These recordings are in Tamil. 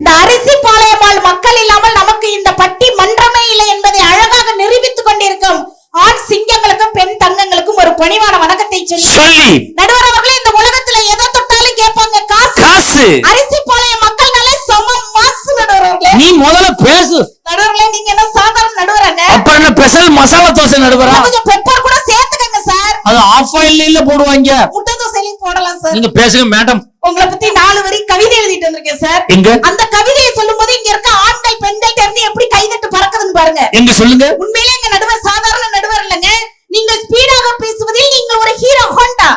இந்த அரிசி பாளையமால் மக்கள் இல்லாமல் நமக்கு இந்த பட்டி மன்றமே இல்லை என்பதை அழகாக நிரூபித்துக் கொண்டிருக்கும் ஆண் சிங்கங்களுக்கும் பெண் தங்கங்களுக்கும் ஒரு பணிவான வணக்கத்தை சொல்லி நடுவர் அவர்களே இந்த உலகத்துல எதை தொட்டாலும் கேட்பாங்க காசு. காசு. அரிசி பாளையம் மக்கள்னாலே சம மாசு நடுவர் அவர்களே நீ முதல்ல பேசு. நடுவர்களே நீங்க என்ன சாதாரண நடுவராங்க அப்புறம் என்ன ஸ்பெஷல் மசாலா தோசை நடுவரா? கொஞ்சம் பெப்பர் கூட சேர்த்துக்கங்க சார். அது ஆஃப் ஆயில்ல போடுவாங்க. முட்டை தோசையிலையும் போடலாம் சார். நீங்க பேசுங்க மேடம். உங்களை பத்தி நாலு வரி கவிதை எழுதிட்டு வந்திருக்கேன் சார். எங்க? அந்த கவிதையை சொல்லும்போது இங்க இருக்க ஆண்கள் பெண்கள் இருந்து எப்படி கைதட்டு பறக்குதுன்னு பாருங்க. எங்க சொல்லுங்க? உண்மையிலே எங்க நடுவர் சாதாரண நடுவர் இல்லைங்க. நீங்கள் ஸ்பீடாக பேசுவதில் நீங்கள் ஒரு ஹீரோ ஹோண்டா.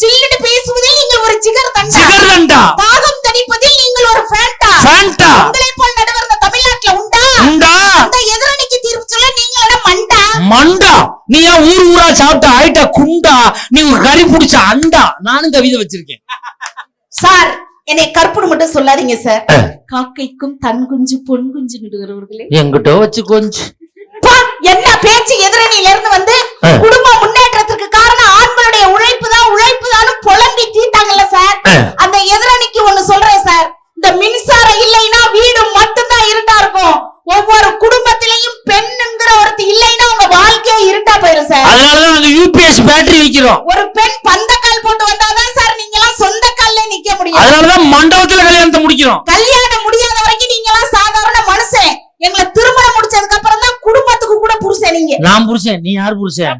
சில்லுன்னு பேசுவதில் நீங்கள் ஒரு ஜிகர் தண்டா. சிகர்லண்டா தாகம் தணிப்பதில் நீங்கள் ஒரு ஃபேண்டா ஃபேண்டா உங்களை போல் நடுவர் இந்த தமிழ்நாட்டுல உண்டா? உண்டா? அந்த எதிரணிக்கு தீர்ப்பு சொல்ல நீங்களோட மண்டா. மண்டா? நீ ஏன் ஊர் ஊரா சாப்பிட்ட ஆயிட்ட குண்டா? நீ கறி புடிச்ச அண்டா? நானும் கவிதை வச்சிருக்கேன். சார் என்னை கற்பனை மட்டும் சொல்லாதீங்க சார் காக்கைக்கும் தன் குஞ்சு பொன் குஞ்சு நடுவர்களே என்கிட்ட வச்சு கொஞ்சம் பா, என்ன பேச்சு எதிரணியில இருந்து வந்து. குடும்ப முன்னேற்றத்திற்கு காரணம் ஆண்களுடைய உழைப்பு தான் உழைப்பு தான் புலம்பி தீட்டாங்கல்ல சார். அந்த எதிரணிக்கு ஒண்ணு சொல்றேன் சார் இந்த மின்சாரம் இல்லைன்னா வீடு மட்டும்தான் இருட்டா இருக்கும். ஒவ்வொரு குடும்பத்திலையும் பெண் என்கிற ஒருத்தி இல்லைன்னா உங்க வாழ்க்கையே இருட்டா போயிரும் சார் அதனாலதான் நாங்க யூபிஎஸ் பேட்டரி விக்கிறோம். ஒரு பெண் பந்த கால் போட்டு வந்தாதான் சார் நீங்க எல்லாம் சொந்த கால்ல நிக்க முடியும். அதனாலதான் மண்டபத்துல கல்யாணத்தை முடிக்கிறோம். கல்யாணம் முடியாத வரைக்கும் நீங்க எல்லாம் சாதாரண மனுஷன் எங்களை திருமணம் முடிச்சதுக்கு அப்புறம் தான் குடும்பத்துக்கு கூட புருஷன் நீங்க. நான் புருஷன் நீ யார் புருஷன்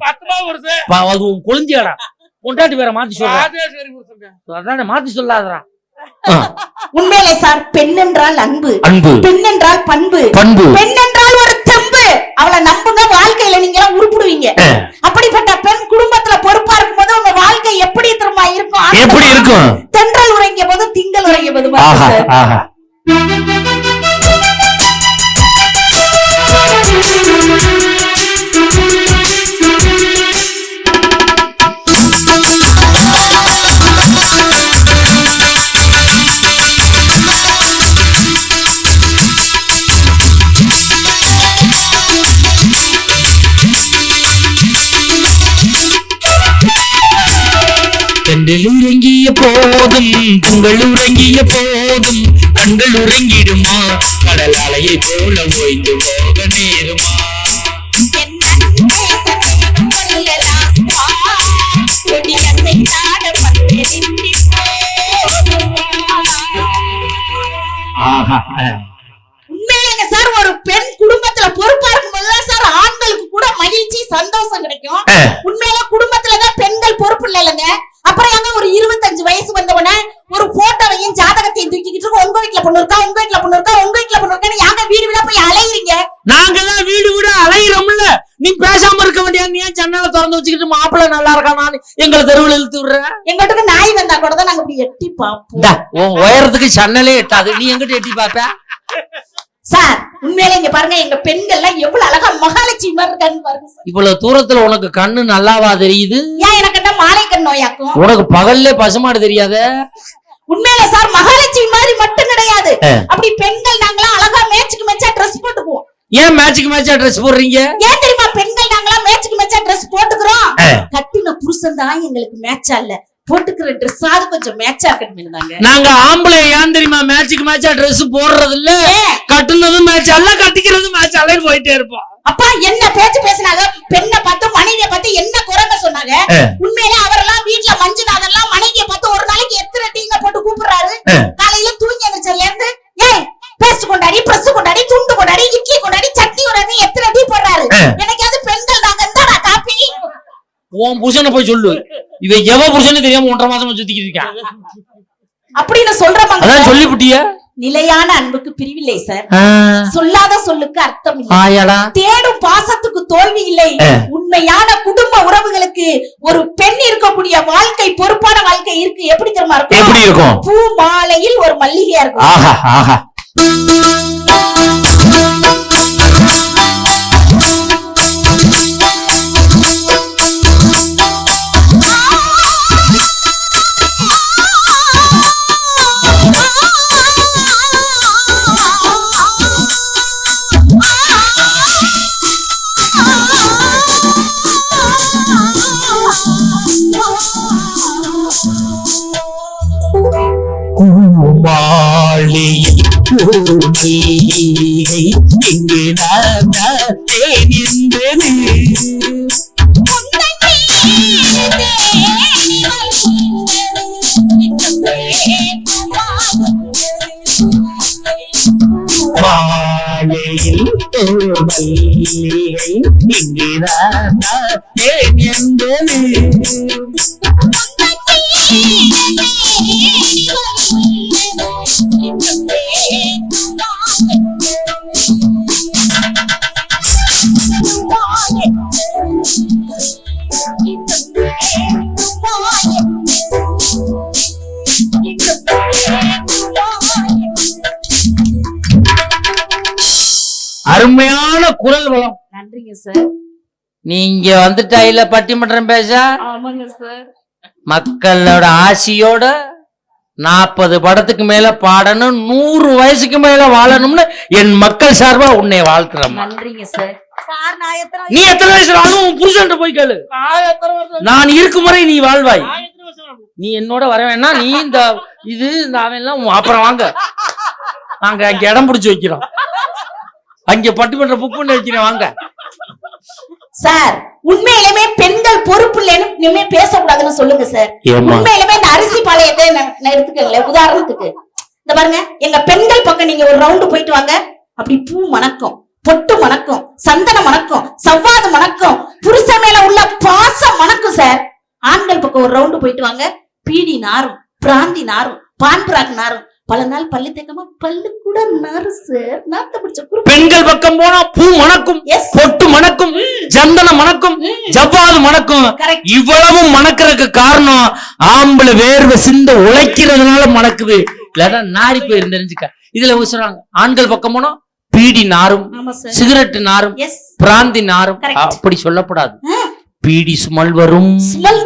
அது உன் கொழுந்தியாடா. பொண்டாட்டி வேற மாத்தி சொல்ற. அதானே மாத்தி சொல்லாதடா. உண்மையிலே சார் பெண் என்றால் அன்பு. அன்பு. பெண் என்றால் பண்பு. பண்பு. பெண் என்றால் ஒரு தெம்பு. அவளை நம்புங்க வாழ்க்கையில நீங்க எல்லாம் உருப்பிடுவீங்க. அப்படிப்பட்ட பெண் குடும்பத்துல பொறுப்பா இருக்கும்போது உங்க வாழ்க்கை எப்படி திரும்ப இருக்கும்? எப்படி இருக்கும்? தென்றல் உறங்கிய போது திங்கள் உறங்கிய போது போதும் துங்கள் உறங்கிய போதும். கண்கள் உறங்கிடுமா? கடல் அலையை போல ஓய்ந்து போக நேருமா? என்ன பேச சொல்லலாம் கொடியசை நாட ஆஹா உண்மையிலேங்க சார் ஒரு பெண் குடும்பத்துல பொறுப்பா இருக்கும்போது சார் ஆண்களுக்கு கூட மகிழ்ச்சி சந்தோஷம் கிடைக்கும் ஆ. உண்மையில குடும்பத்துலதான் பெண்கள் பொறுப்பு இல்லைங்க அப்புறம் ஏங்க ஒரு இருபத்தஞ்சு வயசு வந்தவன ஒரு போட்டோவையும் ஜாதகத்தையும் தூக்கிக்கிட்டு இருக்கு, உங்க வீட்டுல பொண்ணு இருக்கா உங்க வீட்டுல பொண்ணு இருக்கா உங்க வீட்டுல பொண்ணு இருக்கான்னு யாங்க வீடு வீடா போய் அலையுறீங்க நாங்க தான் வீடு வீடு அலையிறோம்ல. நீ பேசாம இருக்க வேண்டிய நீ ஏன் ஜன்னலை திறந்து வச்சுக்கிட்டு மாப்பிள்ளை நல்லா இருக்கானான்னு எங்களை தெருவில் இழுத்து விடுற? எங்க வீட்டுக்கு நாய் வந்தா கூட தான் நாங்க இப்படி எட்டி பார்ப்போம். உன் உயரத்துக்கு சன்னலே எட்டாது. நீ எங்கிட்ட எட்டி பாப்ப சார் உண்மையில இங்க பாருங்க எங்க பெண்கள்லாம் எவ்வளவு அழகா மகாலட்சுமி மாதிரி இருக்கான்னு பாருங்க இவ்வளவு தூரத்துல உனக்கு கண்ணு நல்லாவா தெரியுது? ஏன் எனக்கு மாலை கண் நோயாக்கும்? உனக்கு பகல்ல பசுமாடு தெரியாத? உண்மையில சார் மகாலட்சுமி மாதிரி மட்டும் கிடையாது. அப்படி பெண்கள் நாங்களாம் அழகா மேட்சுக்கு மேட்சா ட்ரெஸ் போட்டுக்குவோம். ஏன் மேட்சுக்கு மேட்சா ட்ரெஸ் போடுறீங்க? ஏன் தெரியுமா பெண்கள் நாங்களாம் மேட்சுக்கு மேட்சா ட்ரெஸ் போட்டுக்கிறோம். கட்டின புருஷன் தான் எங்களுக்கு மேட்சா இல்ல. போட்டுக்கிற ட்ரெஸ் ஆது கொஞ்சம் மேட்சா தாங்க நாங்க ஆம்பளை ஏன் தெரியுமா மேட்சுக்கு மேட்சா ட்ரெஸ் போடுறது இல்ல கட்டுனதும் மேட்ச் அல்ல கட்டிக்கிறதும் மேட்ச் அல்லன்னு போயிட்டே இருப்போம். அப்பா என்ன பேச்சு பேசினாங்க? பெண்ணை பார்த்து மனைவியை பார்த்து என்ன குறைங்க சொன்னாங்க. உண்மையில அவரெல்லாம் வீட்டுல மஞ்சுநாதெல்லாம் மனைவியை பார்த்து ஒரு நாளைக்கு எத்தனை டீங்க போட்டு கூப்பிடுறாரு. காலையில தூங்கி எந்திரிச்சதுல இருந்து ஏய் பேஸ்ட் கொண்டாடி பிரஸ் கொண்டாடி துண்டு கொண்டாடி இட்லி கொண்டாடி சட்னி கொண்டாடி எத்தனை டீ போடுறாரு. எனக்காவது பெண்கள் நாங்க இருந்தா காப்பி. உன் புருஷனை போய் சொல்லு. இவன் எவ புருஷனு தெரியாம ஒன்றரை மாசமா சுத்திக்கிட்டு இருக்கான் அப்படின்னு சொல்றவங்க அதான் சொல்லிவிட்டிய நிலையான அன்புக்கு பிரிவில்லை சார். சொல்லாத சொல்லுக்கு அர்த்தம் இல்லை. தேடும் பாசத்துக்கு தோல்வி இல்லை. உண்மையான குடும்ப உறவுகளுக்கு ஒரு பெண் இருக்கக்கூடிய வாழ்க்கை பொறுப்பான வாழ்க்கை இருக்கு. எப்படி தெரியுமா இருக்கும்? பூ மாலையில் ஒரு மல்லிகையா இருக்கும். ஆஹா மாலையில் மல்லிகை பார்த்தேன் என்பது அருமையான குரல் வளம். நன்றிங்க சார். நீங்க வந்துட்டாயில பட்டிமன்றம் பேச? ஆமாங்க சார். மக்களோட ஆசியோட நாற்பது படத்துக்கு மேல பாடணும் நூறு வயசுக்கு மேல வாழணும்னு என் மக்கள் சார்பா உன்னை வாழ்த்துறேன் நன்றிங்க சார். நீ எத்தனை வயசுல அதுவும் உன் புருஷன்ட்ட போய் கேளு. நான் எத்தனை வருஷம் நான் இருக்கும் வரை நீ வாழ்வாய்? நீ என்னோட வர வேணாம். நீ இந்த இது இந்த அவன் எல்லாம் அப்புறம் வாங்க. நாங்க அங்க இடம் பிடிச்சு வைக்கிறோம். அங்க பட்டிமன்ற புக் பண்ணி வைக்கிறேன் வாங்க. சார் உண்மையிலுமே பெண்கள் பொறுப்பு இல்லைன்னு இனிமே பேசக்கூடாதுன்னு சொல்லுங்க சார் உண்மையிலுமே இந்த அரிசி பாளையத்தை எடுத்துக்கங்களேன். உதாரணத்துக்கு இந்த பாருங்க எங்க பெண்கள் பக்கம் நீங்க ஒரு ரவுண்டு போயிட்டு வாங்க. அப்படி பூ மணக்கும். பொட்டு மணக்கும் சந்தனம் மணக்கும் சவ்வாது மணக்கும் புருஷன் மேல உள்ள பாசம் மணக்கும் சார் ஆண்கள் பக்கம் ஒரு ரவுண்டு போயிட்டு வாங்க. பீடி நாரும் பிராந்தி நாரும் பான் பிராக் நாரும். பல நாள் பல்லு தேக்கமா பல்லு கூட நாரு சார் நாத்த பிடிச்ச பெண்கள் பக்கம் போனா பூ மணக்கும் பொட்டு மணக்கும் சந்தனம் மணக்கும் ஜவ்வாது மணக்கும். கரெக்ட் இவ்வளவு மணக்கிறதுக்கு காரணம் ஆம்பளை வேர்வை சிந்த உழைக்கிறதுனால மணக்குது. இல்லன்னா நாரி போயிரு தெரிஞ்சுக்க இதுல சொல்றாங்க ஆண்கள் பக்கம் போனா பீடி நாரும் சிகரெட் நாரும் பிராந்தி நாரும். அப்படி சொல்லப்படாது. பீடி ஸ்மெல் வரும் ஸ்மெல்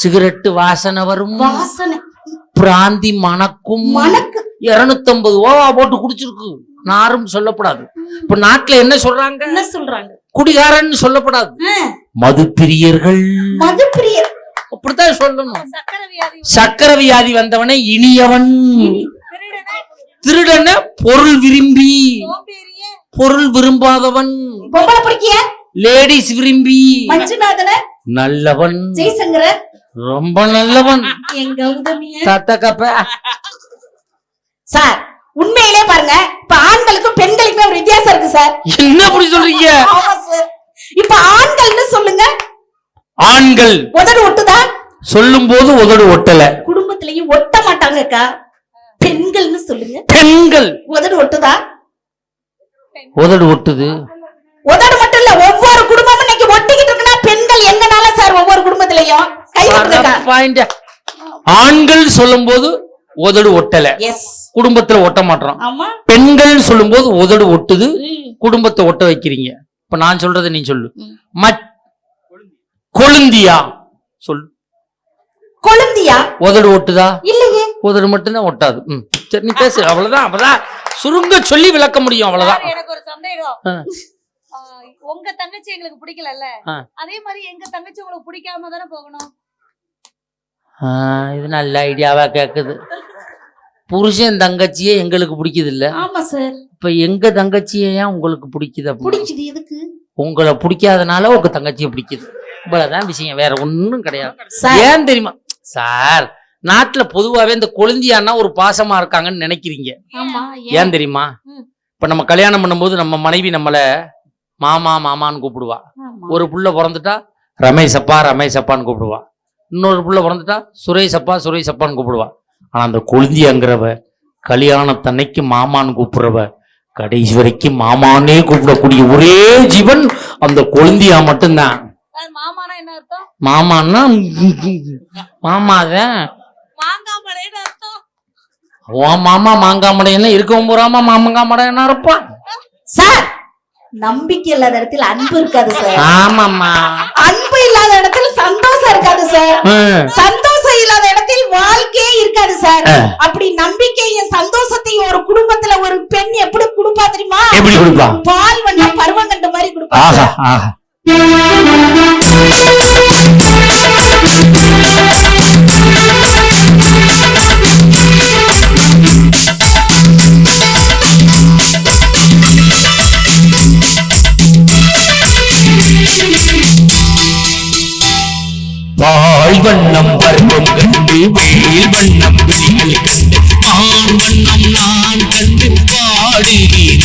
சிகரெட் வாசனை வரும் பிராந்தி மணக்கும். மணக்கு. இருநூத்தம்பது ஓவா போட்டு குடிச்சிருக்கு. நாரும் சொல்லப்படாது. இப்ப நாட்டுல என்ன சொல்றாங்க? என்ன சொல்றாங்க? குடிகாரன் சொல்லப்படாது. மது பிரியர்கள் மதுப்பிரியர். அப்படித்தான் சொல்லணும். சக்கர வியாதி வந்தவனே இனியவன். திருடன பொருள் விரும்பி. பொருள் விரும்பாதவன். லேடிஸ் விரும்பி. நல்லவன். ரொம்ப நல்லவன். தத்த கப்ப. சார் உண்மையிலே பாருங்க இப்ப ஆண்களுக்கும் பெண்களுக்குமே ஒரு வித்தியாசம் இருக்கு சார். என்ன அப்படி சொல்றீங்க? இப்ப ஆண்கள்னு சொல்லுங்க. ஆண்கள். உதடு ஒட்டுதா? சொல்லும் போது உதடு ஒட்டல. குடும்பத்திலயும் ஒட்ட மாட்டாங்கக்கா பெண்கள்னு சொல்லுங்க. பெண்கள். உதடு ஒட்டுதா? உதடு ஒட்டுது. உதடு மட்டும் இல்ல ஒவ்வொரு குடும்பமும் இன்னைக்கு ஒட்டிக்கிட்டு இருக்குன்னா பெண்கள் எங்கனால சார் ஒவ்வொரு குடும்பத்திலயும் கை பாயிண்ட் ஆண்கள் சொல்லும் போது உதடு ஒட்டல. எஸ் குடும்பத்துல ஒட்ட மாட்டோம். பெண்கள் சொல்லும் போது உதடு ஒட்டுது. குடும்பத்தை ஒட்ட வைக்கிறீங்க. இப்ப நான் சொல்றதை நீ சொல்லு. கொழுந்தியா? சொல் கொழுந்தியா? உதடு ஒட்டுதா? இல்லையே உதடு மட்டும்தான் ஒட்டாது. ம். சரி நீ பேசு. அவ்வளவுதான் அப்பதான் சுருங்க சொல்லி விளக்க முடியும் அவ்வளவுதான். எனக்கு ஒரு சந்தேகம். உங்க தங்கச்சி எங்களுக்கு பிடிக்கலல்ல. அதே மாதிரி எங்க தங்கச்சி உங்களுக்கு பிடிக்காம தானே போகணும்? இது நல்ல ஐடியாவா கேக்குது. புருஷன் தங்கச்சியே எங்களுக்கு பிடிக்குது இல்ல ஆமா சார். இப்ப எங்க தங்கச்சியை ஏன் உங்களுக்கு பிடிக்குது அப்படி? பிடிக்குது எதுக்கு? உங்களை பிடிக்காதனால உங்க தங்கச்சியை பிடிக்குது. இவ்வளவுதான் விஷயம் வேற ஒண்ணும் கிடையாது. சார். ஏன் தெரியுமா? சார் நாட்டுல பொதுவாவே இந்த கொழுந்தியானா ஒரு பாசமா இருக்காங்கன்னு நினைக்கிறீங்க. ஆமா ஏன்? தெரியுமா. இப்ப நம்ம கல்யாணம் பண்ணும்போது நம்ம மனைவி நம்மள மாமா மாமான்னு கூப்பிடுவா. ஒரு புள்ள பிறந்துட்டா ரமேஷ் அப்பா ரமேஷ் அப்பான்னு கூப்பிடுவா. இன்னொரு புள்ள பிறந்துட்டா சுரேஷ் அப்பா சுரேஷ் அப்பான்னு கூப்பிடுவா. ஆனா அந்த கொழுந்தியாங்கிறவ கல்யாணத்தன்னைக்கு மாமான்னு கூப்பிடுறவ கடைசி வரைக்கும் மாமானே கூப்பிடக்கூடிய ஒரே ஜீவன் அந்த கொழுந்தியா மட்டும்தான். மாமானா மாமான்னா மாமாதான். உன் மாமா மாங்காய் மடையெல்லாம் இருக்கவும் போறாமா மாமங்காய் மடையனா இருப்பான் சார் நம்பிக்கை இல்லாத இடத்துல அன்பு இருக்காது சார். ஆமாம்மா. அன்பு இல்லாத இடத்துல சந்தோஷம் இருக்காது சார். சந்தோஷம் இல்லாத இடத்தில் வாழ்க்கையே இருக்காது சார். அப்படி நம்பிக்கையும் சந்தோஷத்தையும் ஒரு குடும்பத்துல ஒரு பெண் எப்படி கொடுப்பா தெரியுமா? எப்படி கொடுப்பா? பால் வண்ண பருவம் கண்ட மாதிரி கொடுப்பா ஆஹா. ஆஹா. பால் வண்ணம் பருவம் கண்டு வெயில் வண்ணம் வெயில் கண்டு நான் வண்ணம் நான் கண்டு பாடுகிறேன்.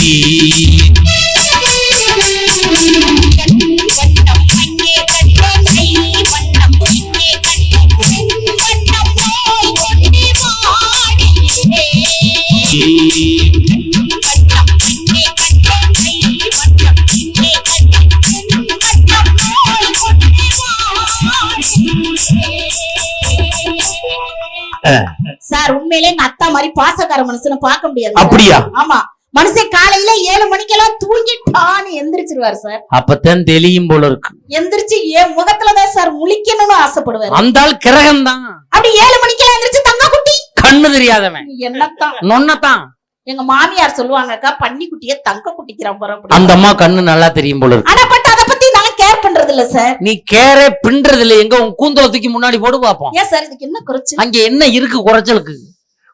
சார் உண்மையிலே எங்க அத்தா மாதிரி பாசக்கார மனுஷனை பார்க்க முடியாது. அப்படியா? ஆமா. மனுஷன் காலையில ஏழு மணிக்கெல்லாம் தூங்கிட்டான்னு எந்திரிச்சிருவாரு சார். அப்பத்தான் தெளியும் போல இருக்கு. எந்திரிச்சு என் முகத்துலதான் சார் முழிக்கணும்னு ஆசைப்படுவாரு. அந்த ஆள் கிரகம் தான் அப்படி ஏழு மணிக்கெல்லாம் எந்திரிச்சு தங்க குட்டி. கண்ணு தெரியாதவன். என்னத்தான்? நொன்னதான் எங்க மாமியார் சொல்லுவாங்கக்கா பன்னி குட்டிய தங்க குட்டிக்கிறான் அந்த அம்மா கண்ணு நல்லா தெரியும் போல இருக்கு. ஆனா பட் அத கேர் பண்றது இல்ல சார் நீ கேரே பின்றதுல இல்ல எங்க உன் கூந்தல தூக்கி முன்னாடி போடு பாப்போம். ஏன் சார் இதுக்கு என்ன குறைச்சு அங்க என்ன இருக்கு குறைச்சலுக்கு?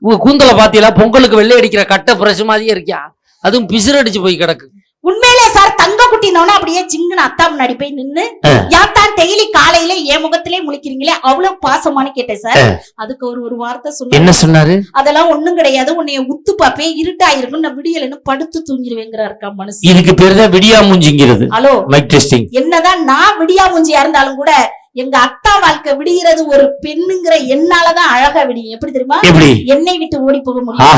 உங்க கூந்தல பாத்தீங்களா? பொங்கலுக்கு வெள்ளை அடிக்கிற கட்டை பிரசு மாதிரியே இருக்கியா? அதுவும் பிசிறு அடிச்சு போய் கிடக்கு. உண்மையிலே சார் தங்க குட்டினோட அப்படியே சிங்குன அத்தா முன்னாடி போய் நின்னு. யாத்தான் டெய்லி காலையில என் முகத்திலே முழிக்கிறீங்களே அவ்வளவு பாசமானு கேட்டேன் சார். அதுக்கு ஒரு ஒரு வார்த்தை சொன்ன என்ன சொன்னாரு? அதெல்லாம் ஒண்ணும் கிடையாது. உன்னைய உத்து பாப்பேன் இருட்டாயிருக்கும் நான் விடியலன்னு படுத்து தூங்கிடுவேங்கிறாருக்கா மனசு. இதுக்கு பேரு தான் விடியா மூஞ்சிங்கிறது. ஹலோ. என்னதான் நான் விடியா மூஞ்சியா இருந்தாலும் கூட எங்க அத்தா வாழ்க்கை விடிகிறது ஒரு பெண்ணுங்கிற என்னாலதான் அழகா விடியும். எப்படி தெரியுமா? என்னை விட்டு ஓடி போக முடியும்.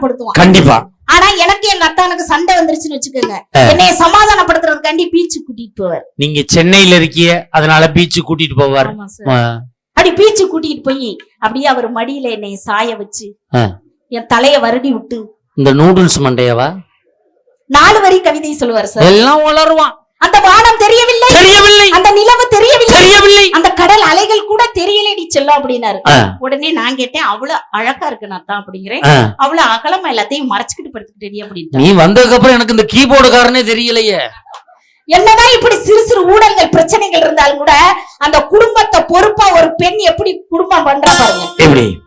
சமாதானப்படுத்துவான். கண்டிப்பா. ஆனா எனக்கு எங்க அத்தானுக்கு சண்டை வந்துருச்சுன்னு வச்சுக்கோங்க. என்னைய சமாதானப்படுத்துறதுக்காண்டி பீச்சு கூட்டிட்டு போவார். நீங்க சென்னையில இருக்கிய அதனால பீச்சு கூட்டிட்டு போவார். அப்படி பீச்சு கூட்டிட்டு போய் அப்படியே அவர் மடியில என்னைய சாய வச்சு. என் தலைய வருடி விட்டு இந்த நூடுல்ஸ் மண்டையவா? நாலு வரி கவிதை சொல்லுவார் சார் எல்லாம் வளருவான் அந்த வானம் தெரியவில்லை. தெரியவில்லை. அந்த நிலவு தெரியவில்லை. தெரியவில்லை. அந்த கடல் அலைகள் கூட தெரியலடி செல்லம் அப்படின்னாரு. உடனே நான் கேட்டேன் அவ்வளவு அழகா இருக்கு நான் அப்படிங்கிறேன். ஆ. அவ்வளவு அகலமா எல்லாத்தையும் மறைச்சுக்கிட்டு படுத்துக்கிட்டே அப்படின்ட்டு. நீ வந்ததுக்கு அப்புறம் எனக்கு இந்த கீபோர்டுக்காரனே தெரியலையே. என்னதான் இப்படி சிறு சிறு ஊழல்கள் பிரச்சனைகள் இருந்தாலும் கூட அந்த குடும்பத்தை பொறுப்பா ஒரு பெண் எப்படி குடும்பம் பண்றா பாருங்க. எப்படி?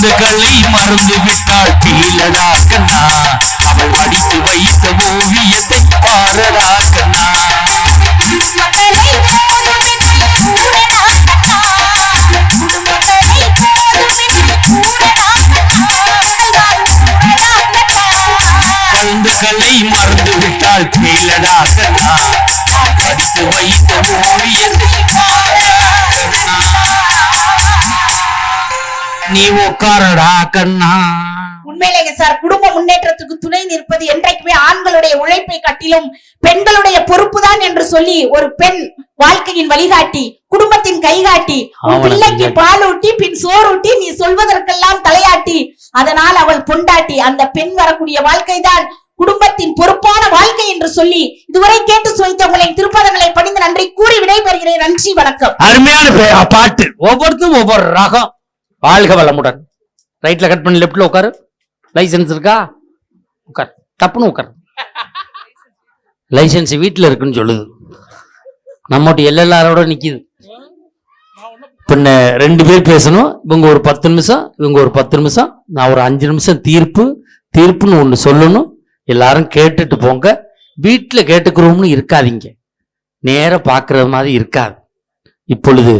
குழந்தைகளை மறந்து விட்டாள் பீலடா கண்ணா அவள் வடித்து வைத்த ஓவியத்தை பாரடா நீ உட்காரடா கண்ணா. உண்மையிலேங்க சார் குடும்ப முன்னேற்றத்துக்கு துணை நிற்பது என்றைக்குமே ஆண்களுடைய உழைப்பை கட்டிலும் பெண்களுடைய பொறுப்புதான் என்று சொல்லி ஒரு பெண் வாழ்க்கையின் வழிகாட்டி குடும்பத்தின் கைகாட்டி பிள்ளைக்கு. பாலூட்டி பின் சோறூட்டி நீ சொல்வதற்கெல்லாம் தலையாட்டி அதனால் அவள் பொண்டாட்டி. அந்த பெண் வரக்கூடிய வாழ்க்கைதான் குடும்பத்தின் பொறுப்பான வாழ்க்கை என்று சொல்லி இதுவரை கேட்டு சுவைத்த உங்களின் திருப்பதங்களை படிந்து நன்றி கூறி விடைபெறுகிறேன். நன்றி வணக்கம். அருமையான பாட்டு. ஒவ்வொருத்தரும் ஒவ்வொரு ரகம். வாழ்க வளமுடன். ரைட்ல கட் பண்ணி லெஃப்ட்ல உட்காரு. லைசன்ஸ் இருக்கா? உட்கார். தப்புன்னு உட்கார். லைசென்ஸ் வீட்டில் இருக்குன்னு சொல்லுது. நம்மகிட்ட எல்எல்ஆரோட நிற்கிது பின்ன ரெண்டு பேர் பேசணும். இவங்க ஒரு பத்து நிமிஷம் இவங்க ஒரு பத்து நிமிஷம். நான் ஒரு அஞ்சு நிமிஷம் தீர்ப்பு தீர்ப்புன்னு ஒன்று சொல்லணும். எல்லாரும் கேட்டுட்டு போங்க. வீட்டில் கேட்டுக்கிறோம்னு இருக்காதீங்க. நேராக பார்க்குற மாதிரி இருக்காது. இப்பொழுது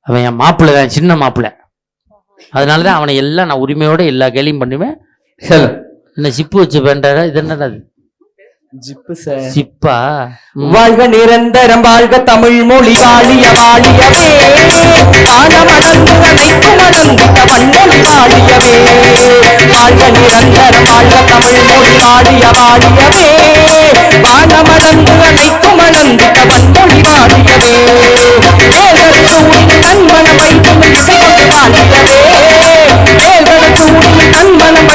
அவன் என் மாப்பிள்ளை தான் சின்ன மாப்பிள்ளை. அதனால தான் அவனை எல்லாம் நான் உரிமையோட எல்லா கேள்வியும் பண்ணுவேன். என்ன சிப்பு வச்சு வேண்டாரா இது என்னடா இது? சிப்பா. வாழ்க நிரந்தரம் வாழ்க தமிழ் மொழி வாழிய வாழியவே. வானமளந்து அனைத்தும் அடங்கிட்ட வன்மொழி வாழியவே. வாழ்க நிரந்தரம் வாழ்க தமிழ் மொழி வாழிய வாழியவே. வானமளந்து அனைத்தும் அடங்கிட்ட வன்மொழி வாழியவே. வேல்கள் சூடிய நன்மணம் வைத்தும் இசை கொண்டு வாழியவே. வேல்கள் சூடிய நன்மணம்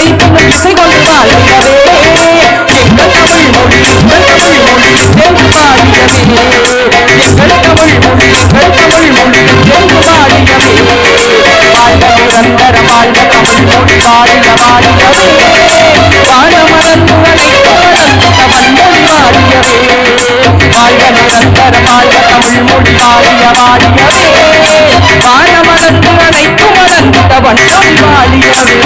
வாழிய வாழியவே வானமருந்து அழைக்கும் வந்தவன் வாழியவே